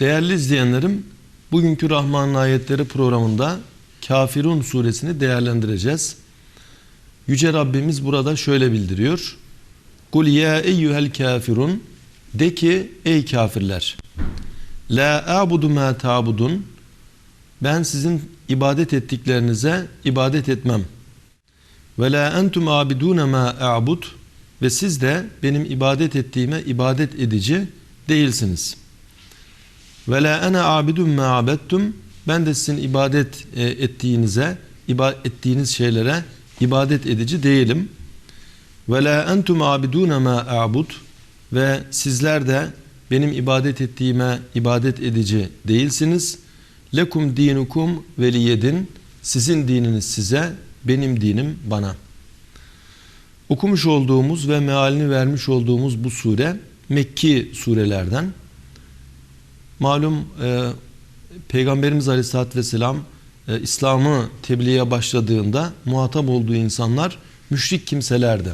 Değerli izleyenlerim, bugünkü Rahman'ın ayetleri programında Kafirun suresini değerlendireceğiz. Yüce Rabbimiz burada şöyle bildiriyor. Kul ya eyyuhel kafirun de ki ey kafirler la a'budu ma ta'budun ben sizin ibadet ettiklerinize ibadet etmem. Ve la entum abidun ma a'bud ve siz de benim ibadet ettiğime ibadet edici değilsiniz. Ve la ana abidun ma abettum ben de sizin ibadet e, ettiğinize, ettiğiniz şeylere ibadet edici değilim. Ve la entum abidun ma a'bud ve sizler de benim ibadet ettiğime ibadet edici değilsiniz. Lekum dinukum veliyedin. Sizin dininiz size, benim dinim bana. Okumuş olduğumuz ve mealini vermiş olduğumuz bu sure Mekki surelerden. Malum e, Peygamberimiz Aleyhisselatü Vesselam e, İslam'ı tebliğe başladığında muhatap olduğu insanlar müşrik kimselerdi.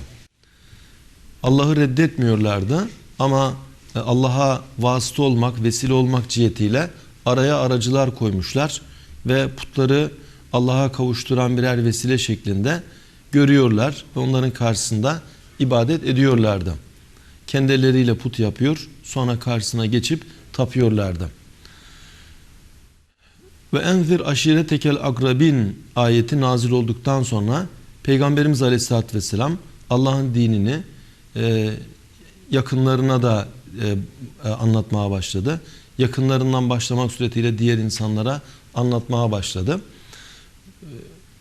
Allah'ı reddetmiyorlardı ama e, Allah'a vasıta olmak, vesile olmak cihetiyle araya aracılar koymuşlar ve putları Allah'a kavuşturan birer vesile şeklinde görüyorlar ve onların karşısında ibadet ediyorlardı. Kendileriyle put yapıyor, sonra karşısına geçip tapıyorlardı. Ve enzir aşire tekel akrabin ayeti nazil olduktan sonra Peygamberimiz Aleyhisselatü Vesselam Allah'ın dinini e, yakınlarına da e, e, anlatmaya başladı. Yakınlarından başlamak suretiyle diğer insanlara anlatmaya başladı. E,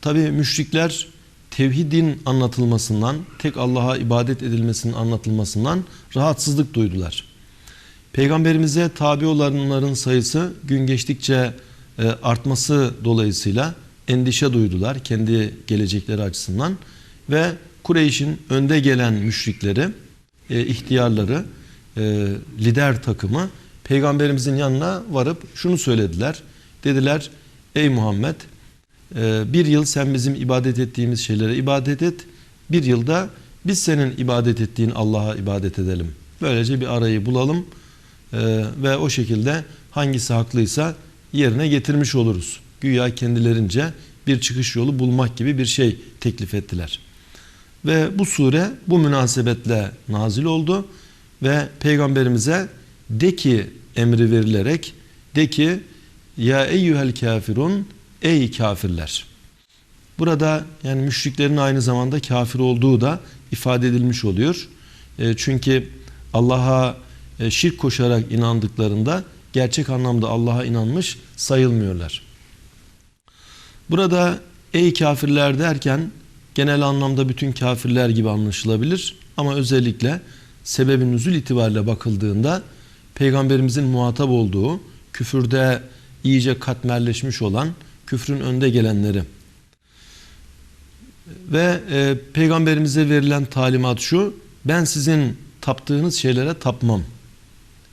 Tabi müşrikler tevhidin anlatılmasından, tek Allah'a ibadet edilmesinin anlatılmasından rahatsızlık duydular. Peygamberimize tabi olanların sayısı gün geçtikçe e, artması dolayısıyla endişe duydular kendi gelecekleri açısından ve Kureyş'in önde gelen müşrikleri, e, ihtiyarları, e, lider takımı peygamberimizin yanına varıp şunu söylediler. Dediler ey Muhammed bir yıl sen bizim ibadet ettiğimiz şeylere ibadet et. Bir yılda biz senin ibadet ettiğin Allah'a ibadet edelim. Böylece bir arayı bulalım ve o şekilde hangisi haklıysa yerine getirmiş oluruz. Güya kendilerince bir çıkış yolu bulmak gibi bir şey teklif ettiler. Ve bu sure bu münasebetle nazil oldu ve peygamberimize de ki emri verilerek de ki ya eyyuhel kafirun ey kafirler. Burada yani müşriklerin aynı zamanda kafir olduğu da ifade edilmiş oluyor. E, çünkü Allah'a şirk koşarak inandıklarında gerçek anlamda Allah'a inanmış sayılmıyorlar. Burada ey kafirler derken genel anlamda bütün kafirler gibi anlaşılabilir ama özellikle sebebin nüzul itibariyle bakıldığında peygamberimizin muhatap olduğu küfürde iyice katmerleşmiş olan küfrün önde gelenleri ve e, peygamberimize verilen talimat şu ben sizin taptığınız şeylere tapmam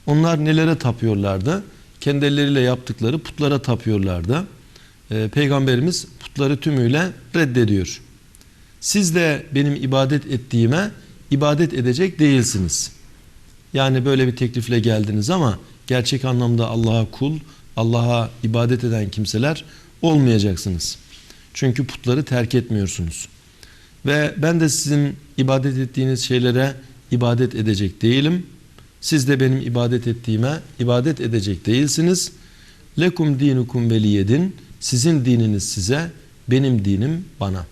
onlar nelere tapıyorlardı? Kendi elleriyle yaptıkları putlara tapıyorlardı. Ee, Peygamberimiz putları tümüyle reddediyor. Siz de benim ibadet ettiğime ibadet edecek değilsiniz. Yani böyle bir teklifle geldiniz ama gerçek anlamda Allah'a kul, Allah'a ibadet eden kimseler olmayacaksınız. Çünkü putları terk etmiyorsunuz. Ve ben de sizin ibadet ettiğiniz şeylere ibadet edecek değilim. Siz de benim ibadet ettiğime ibadet edecek değilsiniz. Lekum dinukum veliyedin. Sizin dininiz size, benim dinim bana.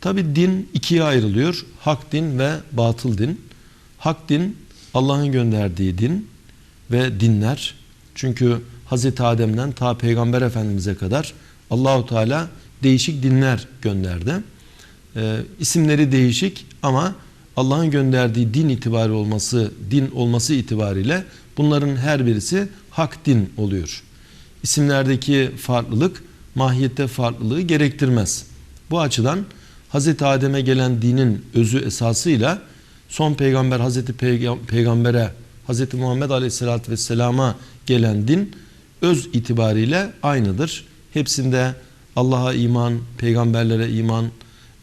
Tabi din ikiye ayrılıyor. Hak din ve batıl din. Hak din Allah'ın gönderdiği din ve dinler. Çünkü Hazreti Adem'den ta Peygamber Efendimiz'e kadar Allahu Teala değişik dinler gönderdi. Ee, isimleri değişik ama Allah'ın gönderdiği din itibari olması, din olması itibariyle bunların her birisi hak din oluyor. İsimlerdeki farklılık mahiyette farklılığı gerektirmez. Bu açıdan Hz. Adem'e gelen dinin özü esasıyla son peygamber Hz. Peygamber'e Hz. Muhammed Aleyhisselatü Vesselam'a gelen din öz itibariyle aynıdır. Hepsinde Allah'a iman, peygamberlere iman,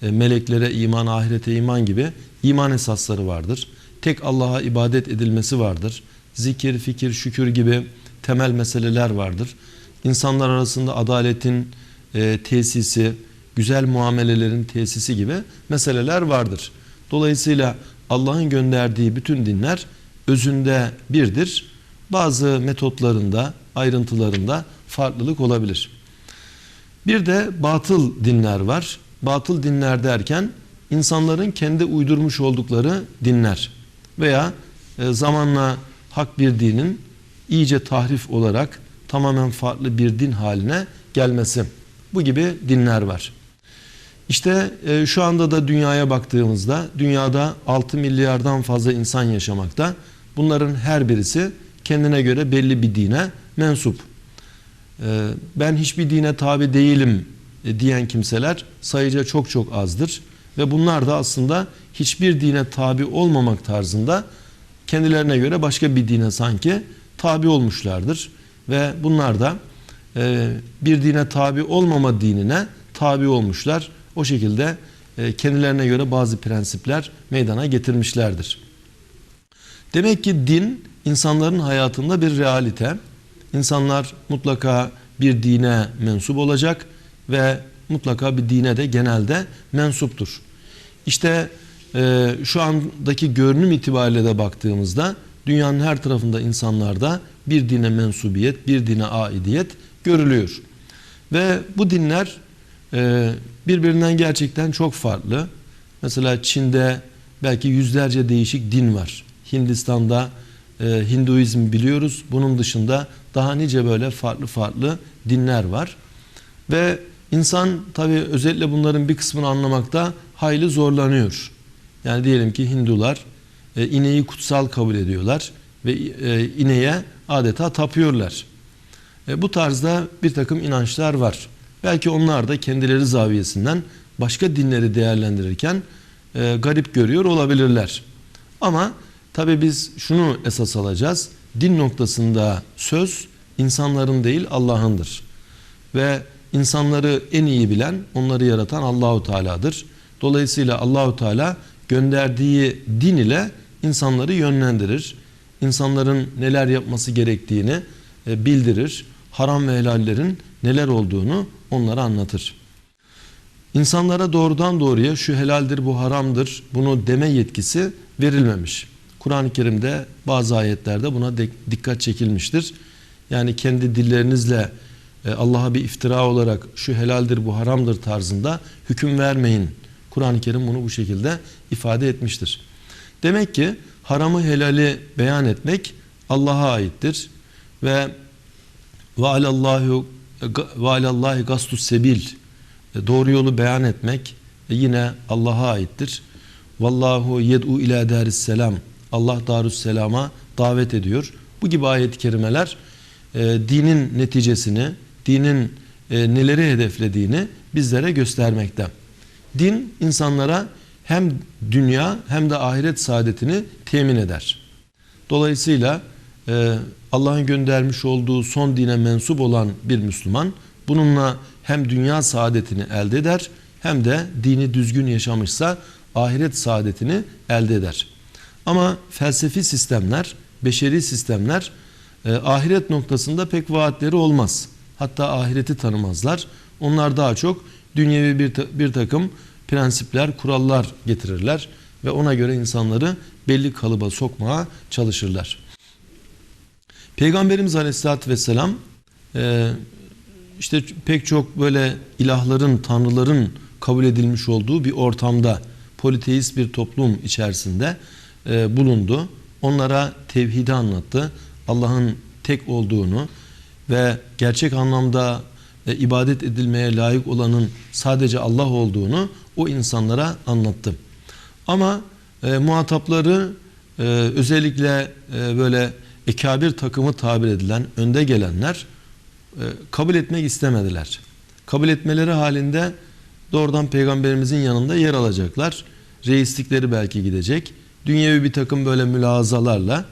meleklere iman, ahirete iman gibi iman esasları vardır. Tek Allah'a ibadet edilmesi vardır. zikir, fikir, şükür gibi temel meseleler vardır. İnsanlar arasında adaletin e, tesisi, güzel muamelelerin tesisi gibi meseleler vardır. Dolayısıyla Allah'ın gönderdiği bütün dinler özünde birdir. Bazı metotlarında, ayrıntılarında farklılık olabilir. Bir de batıl dinler var. Batıl dinler derken insanların kendi uydurmuş oldukları dinler veya e, zamanla hak bir dinin iyice tahrif olarak tamamen farklı bir din haline gelmesi. Bu gibi dinler var. İşte e, şu anda da dünyaya baktığımızda dünyada 6 milyardan fazla insan yaşamakta. Bunların her birisi kendine göre belli bir dine mensup. E, ben hiçbir dine tabi değilim e, diyen kimseler sayıca çok çok azdır. Ve bunlar da aslında hiçbir dine tabi olmamak tarzında kendilerine göre başka bir dine sanki tabi olmuşlardır. Ve bunlar da e, bir dine tabi olmama dinine tabi olmuşlar. O şekilde e, kendilerine göre bazı prensipler meydana getirmişlerdir. Demek ki din insanların hayatında bir realite. İnsanlar mutlaka bir dine mensup olacak ve mutlaka bir dine de genelde mensuptur. İşte e, şu andaki görünüm itibariyle de baktığımızda dünyanın her tarafında insanlarda bir dine mensubiyet, bir dine aidiyet görülüyor. Ve bu dinler e, birbirinden gerçekten çok farklı. Mesela Çin'de belki yüzlerce değişik din var. Hindistan'da e, Hinduizm biliyoruz. Bunun dışında daha nice böyle farklı farklı dinler var. Ve insan tabi özellikle bunların bir kısmını anlamakta hayli zorlanıyor. Yani diyelim ki Hindular e, ineği kutsal kabul ediyorlar ve e, ineğe adeta tapıyorlar. E, bu tarzda bir takım inançlar var. Belki onlar da kendileri zaviyesinden başka dinleri değerlendirirken e, garip görüyor olabilirler. Ama tabi biz şunu esas alacağız. Din noktasında söz insanların değil Allah'ındır. Ve insanları en iyi bilen, onları yaratan Allahu Teala'dır. Dolayısıyla Allahu Teala gönderdiği din ile insanları yönlendirir. İnsanların neler yapması gerektiğini e, bildirir. Haram ve helallerin neler olduğunu onlara anlatır. İnsanlara doğrudan doğruya şu helaldir, bu haramdır, bunu deme yetkisi verilmemiş. Kur'an-ı Kerim'de bazı ayetlerde buna dikkat çekilmiştir. Yani kendi dillerinizle Allah'a bir iftira olarak şu helaldir, bu haramdır tarzında hüküm vermeyin. Kur'an-ı Kerim bunu bu şekilde ifade etmiştir. Demek ki haramı helali beyan etmek Allah'a aittir ve ve alallahu ve alallahi gastus sebil e, doğru yolu beyan etmek e, yine Allah'a aittir. Vallahu yed'u ila daris selam. Allah darus selama davet ediyor. Bu gibi ayet-i kerimeler e, dinin neticesini, dinin e, neleri hedeflediğini bizlere göstermekte. Din insanlara hem dünya hem de ahiret saadetini temin eder. Dolayısıyla e, Allah'ın göndermiş olduğu son dine mensup olan bir Müslüman bununla hem dünya saadetini elde eder hem de dini düzgün yaşamışsa ahiret saadetini elde eder. Ama felsefi sistemler, beşeri sistemler e, ahiret noktasında pek vaatleri olmaz. Hatta ahireti tanımazlar. Onlar daha çok dünyevi bir, bir takım prensipler, kurallar getirirler ve ona göre insanları belli kalıba sokmaya çalışırlar. Peygamberimiz Aleyhisselatü Vesselam e, işte pek çok böyle ilahların, tanrıların kabul edilmiş olduğu bir ortamda politeist bir toplum içerisinde e, bulundu. Onlara tevhidi anlattı. Allah'ın tek olduğunu ve gerçek anlamda e, ibadet edilmeye layık olanın sadece Allah olduğunu o insanlara anlattı. Ama e, muhatapları e, özellikle e, böyle ekabir takımı tabir edilen önde gelenler e, kabul etmek istemediler. Kabul etmeleri halinde doğrudan peygamberimizin yanında yer alacaklar. Reislikleri belki gidecek. Dünyevi bir takım böyle mülazalarla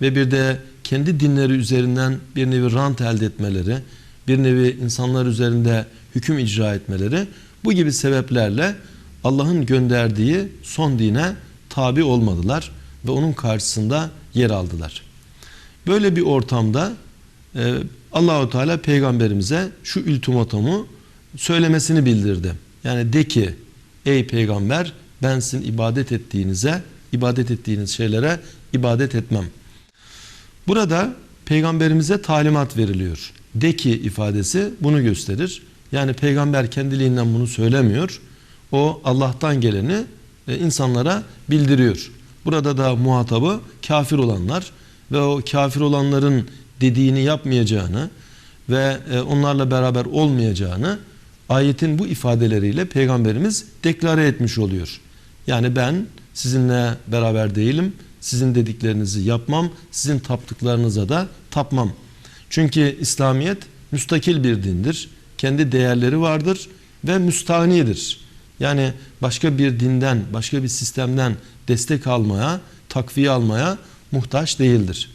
ve bir de kendi dinleri üzerinden bir nevi rant elde etmeleri, bir nevi insanlar üzerinde hüküm icra etmeleri bu gibi sebeplerle Allah'ın gönderdiği son dine tabi olmadılar ve onun karşısında yer aldılar. Böyle bir ortamda e, Allahu Teala peygamberimize şu ultimatomu söylemesini bildirdi. Yani de ki ey peygamber ben sizin ibadet ettiğinize, ibadet ettiğiniz şeylere ibadet etmem. Burada peygamberimize talimat veriliyor. De ki ifadesi bunu gösterir. Yani peygamber kendiliğinden bunu söylemiyor. O Allah'tan geleni e, insanlara bildiriyor. Burada da muhatabı kafir olanlar ve o kafir olanların dediğini yapmayacağını ve e, onlarla beraber olmayacağını ayetin bu ifadeleriyle peygamberimiz deklare etmiş oluyor. Yani ben sizinle beraber değilim. Sizin dediklerinizi yapmam, sizin taptıklarınıza da tapmam. Çünkü İslamiyet müstakil bir dindir. Kendi değerleri vardır ve müstahnidir. Yani başka bir dinden, başka bir sistemden destek almaya, takviye almaya muhtaç değildir.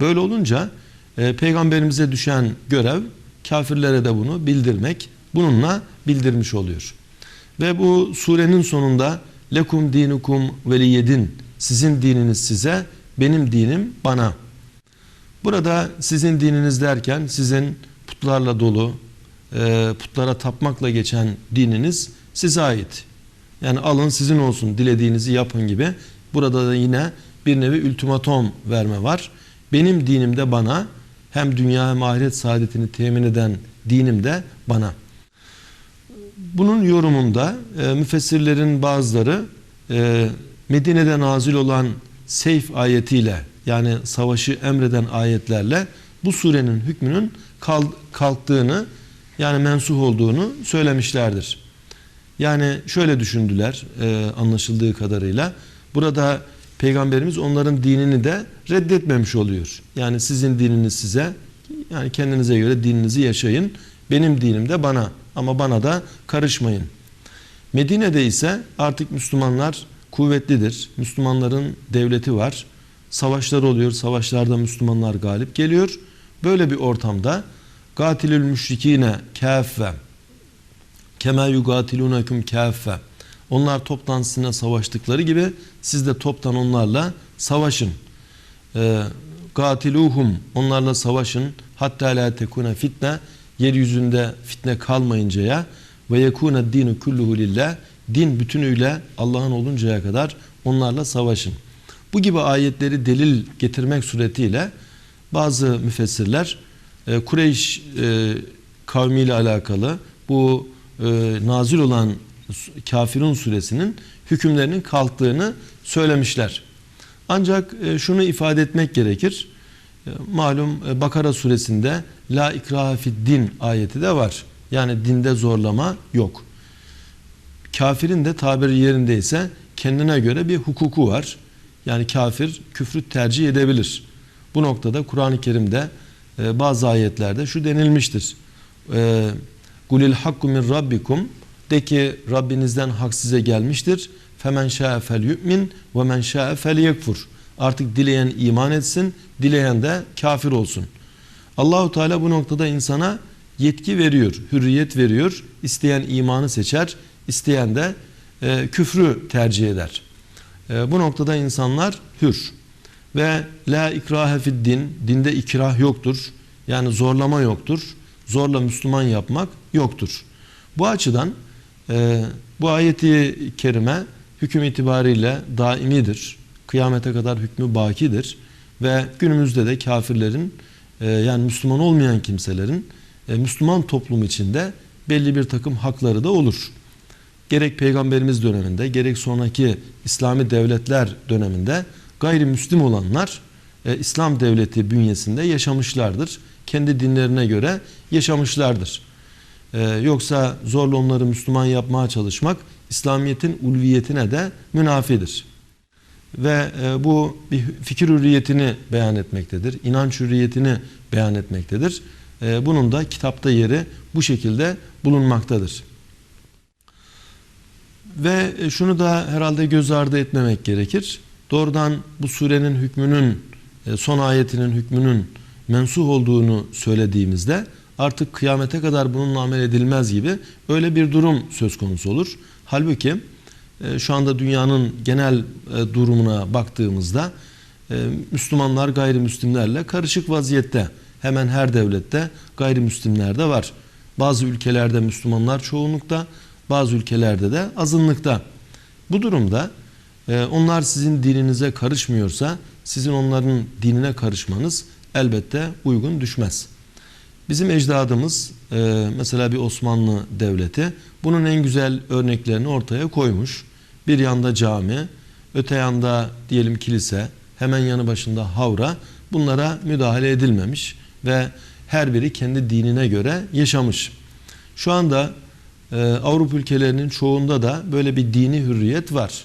Böyle olunca e, peygamberimize düşen görev kafirlere de bunu bildirmek, bununla bildirmiş oluyor. Ve bu surenin sonunda lekum dinukum veliyedin sizin dininiz size, benim dinim bana. Burada sizin dininiz derken sizin putlarla dolu, e, putlara tapmakla geçen dininiz size ait. Yani alın sizin olsun, dilediğinizi yapın gibi. Burada da yine bir nevi ultimatom verme var. Benim dinim de bana, hem dünya hem ahiret saadetini temin eden dinim de bana. Bunun yorumunda e, müfessirlerin bazıları e, Medine'de nazil olan Seyf ayetiyle yani savaşı emreden ayetlerle bu surenin hükmünün kalktığını yani mensuh olduğunu söylemişlerdir. Yani şöyle düşündüler e, anlaşıldığı kadarıyla. Burada Peygamberimiz onların dinini de reddetmemiş oluyor. Yani sizin dininiz size, yani kendinize göre dininizi yaşayın. Benim dinim de bana ama bana da karışmayın. Medine'de ise artık Müslümanlar kuvvetlidir. Müslümanların devleti var. Savaşlar oluyor. Savaşlarda Müslümanlar galip geliyor. Böyle bir ortamda gatilül müşrikine kâffe kemâ yugatilunekum kâffe onlar toptan sizinle savaştıkları gibi siz de toptan onlarla savaşın. E, gatiluhum onlarla savaşın hatta la tekune fitne yeryüzünde fitne kalmayıncaya ve yekune dinu kulluhu lillah din bütünüyle Allah'ın oluncaya kadar onlarla savaşın. Bu gibi ayetleri delil getirmek suretiyle bazı müfessirler e, Kureyş e, kavmiyle alakalı bu e, nazil olan Kafirun suresinin hükümlerinin kalktığını söylemişler. Ancak e, şunu ifade etmek gerekir. E, malum Bakara suresinde La ikraha fid din ayeti de var. Yani dinde zorlama yok. Kafirin de tabiri yerindeyse kendine göre bir hukuku var. Yani kafir küfrü tercih edebilir. Bu noktada Kur'an-ı Kerim'de e, bazı ayetlerde şu denilmiştir. E, Gulil hakku min rabbikum de ki Rabbinizden hak size gelmiştir. Femen şa'e fel yu'min ve men şa'e fel. Artık dileyen iman etsin, dileyen de kafir olsun. Allahu Teala bu noktada insana yetki veriyor, hürriyet veriyor. İsteyen imanı seçer, isteyen de e, küfrü tercih eder. E, bu noktada insanlar hür. Ve la ikrahe fid din, dinde ikrah yoktur. Yani zorlama yoktur. Zorla Müslüman yapmak yoktur. Bu açıdan e, bu ayeti kerime hüküm itibariyle daimidir. Kıyamete kadar hükmü bakidir. Ve günümüzde de kafirlerin e, yani Müslüman olmayan kimselerin e, Müslüman toplum içinde belli bir takım hakları da olur gerek peygamberimiz döneminde gerek sonraki İslami devletler döneminde gayrimüslim olanlar e, İslam devleti bünyesinde yaşamışlardır. Kendi dinlerine göre yaşamışlardır. E, yoksa zorla onları Müslüman yapmaya çalışmak İslamiyet'in ulviyetine de münafidir. Ve e, bu bir fikir hürriyetini beyan etmektedir. inanç hürriyetini beyan etmektedir. E, bunun da kitapta yeri bu şekilde bulunmaktadır. Ve e, şunu da herhalde göz ardı etmemek gerekir. Doğrudan bu surenin hükmünün, e, son ayetinin hükmünün mensuh olduğunu söylediğimizde artık kıyamete kadar bununla amel edilmez gibi öyle bir durum söz konusu olur. Halbuki e, şu anda dünyanın genel durumuna baktığımızda Müslümanlar gayrimüslimlerle karışık vaziyette. Hemen her devlette gayrimüslimler de var. Bazı ülkelerde Müslümanlar çoğunlukta, bazı ülkelerde de azınlıkta. Bu durumda e, onlar sizin dininize karışmıyorsa sizin onların dinine karışmanız elbette uygun düşmez. Bizim ecdadımız e, mesela bir Osmanlı devleti bunun en güzel örneklerini ortaya koymuş. Bir yanda cami, öte yanda diyelim kilise, hemen yanı başında havra bunlara müdahale edilmemiş ve her biri kendi dinine göre yaşamış. Şu anda Avrupa ülkelerinin çoğunda da böyle bir dini hürriyet var.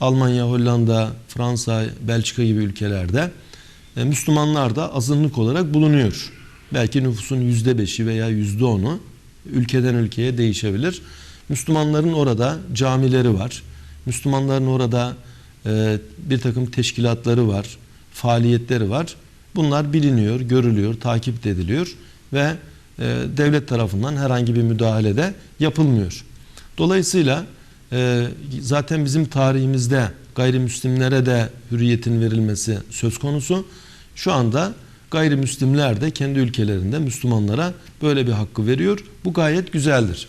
Almanya, Hollanda, Fransa, Belçika gibi ülkelerde e, Müslümanlar da azınlık olarak bulunuyor. Belki nüfusun yüzde beşi veya yüzde onu ülkeden ülkeye değişebilir. Müslümanların orada camileri var. Müslümanların orada e, bir takım teşkilatları var, faaliyetleri var. Bunlar biliniyor, görülüyor, takip ediliyor ve e, devlet tarafından herhangi bir müdahale de yapılmıyor. Dolayısıyla e, zaten bizim tarihimizde gayrimüslimlere de hürriyetin verilmesi söz konusu. Şu anda gayrimüslimler de kendi ülkelerinde Müslümanlara böyle bir hakkı veriyor. Bu gayet güzeldir.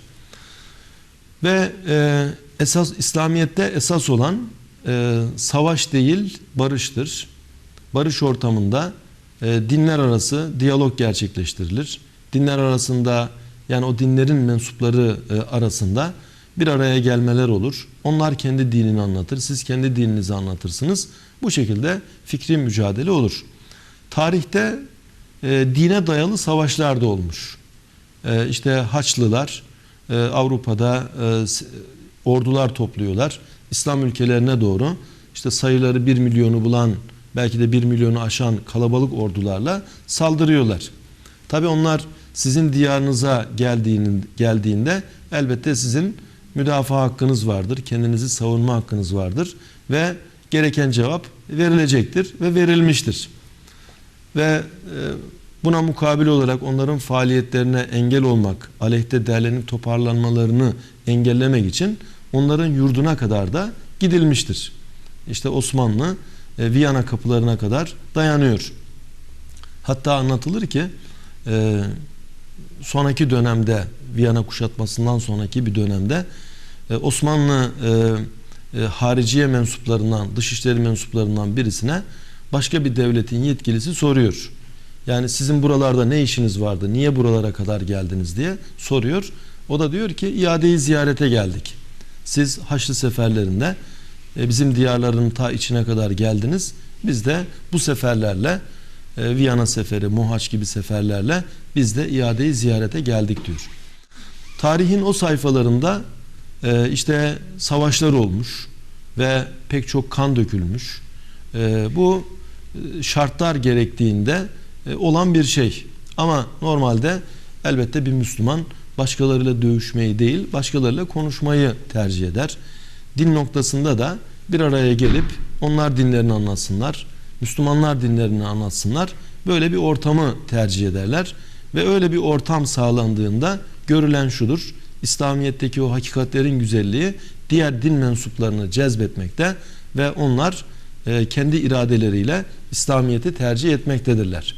Ve e, esas İslamiyet'te esas olan savaş değil barıştır. Barış ortamında dinler arası diyalog gerçekleştirilir. Dinler arasında yani o dinlerin mensupları e, arasında bir araya gelmeler olur. Onlar kendi dinini anlatır, siz kendi dininizi anlatırsınız. Bu şekilde fikri mücadele olur. Tarihte e, dine dayalı savaşlar da olmuş. E, işte Haçlılar e, Avrupa'da e, ordular topluyorlar. İslam ülkelerine doğru işte sayıları 1 milyonu bulan belki de 1 milyonu aşan kalabalık ordularla saldırıyorlar. Tabi onlar sizin diyarınıza geldiğinde, elbette sizin müdafaa hakkınız vardır. Kendinizi savunma hakkınız vardır. Ve gereken cevap verilecektir ve verilmiştir. Ve e, buna mukabil olarak onların faaliyetlerine engel olmak, aleyhte derlenip toparlanmalarını engellemek için onların yurduna kadar da gidilmiştir. İşte Osmanlı e, Viyana kapılarına kadar dayanıyor. Hatta anlatılır ki e, sonraki dönemde Viyana kuşatmasından sonraki bir dönemde e, Osmanlı e, e, hariciye mensuplarından, dışişleri mensuplarından birisine başka bir devletin yetkilisi soruyor. Yani sizin buralarda ne işiniz vardı, niye buralara kadar geldiniz diye soruyor. O da diyor ki iadeyi ziyarete geldik. Siz Haçlı seferlerinde e, bizim diyarların ta içine kadar geldiniz. Biz de bu seferlerle e, Viyana seferi, Mohaç gibi seferlerle biz de iadeyi ziyarete geldik diyor. Tarihin o sayfalarında e, işte savaşlar olmuş ve pek çok kan dökülmüş. E, bu şartlar gerektiğinde olan bir şey. Ama normalde elbette bir Müslüman başkalarıyla dövüşmeyi değil, başkalarıyla konuşmayı tercih eder. Din noktasında da bir araya gelip onlar dinlerini anlatsınlar, Müslümanlar dinlerini anlatsınlar. Böyle bir ortamı tercih ederler ve öyle bir ortam sağlandığında görülen şudur. İslamiyet'teki o hakikatlerin güzelliği diğer din mensuplarını cezbetmekte ve onlar e, kendi iradeleriyle İslamiyet'i tercih etmektedirler.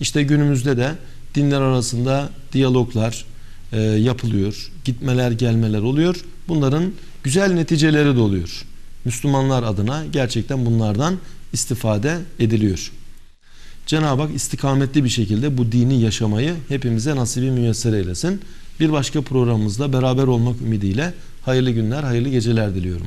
İşte günümüzde de dinler arasında diyaloglar e, yapılıyor, gitmeler gelmeler oluyor. Bunların güzel neticeleri de oluyor. Müslümanlar adına gerçekten bunlardan istifade ediliyor. Cenab-ı Hak istikametli bir şekilde bu dini yaşamayı hepimize nasibi müyesser eylesin. Bir başka programımızda beraber olmak ümidiyle hayırlı günler, hayırlı geceler diliyorum.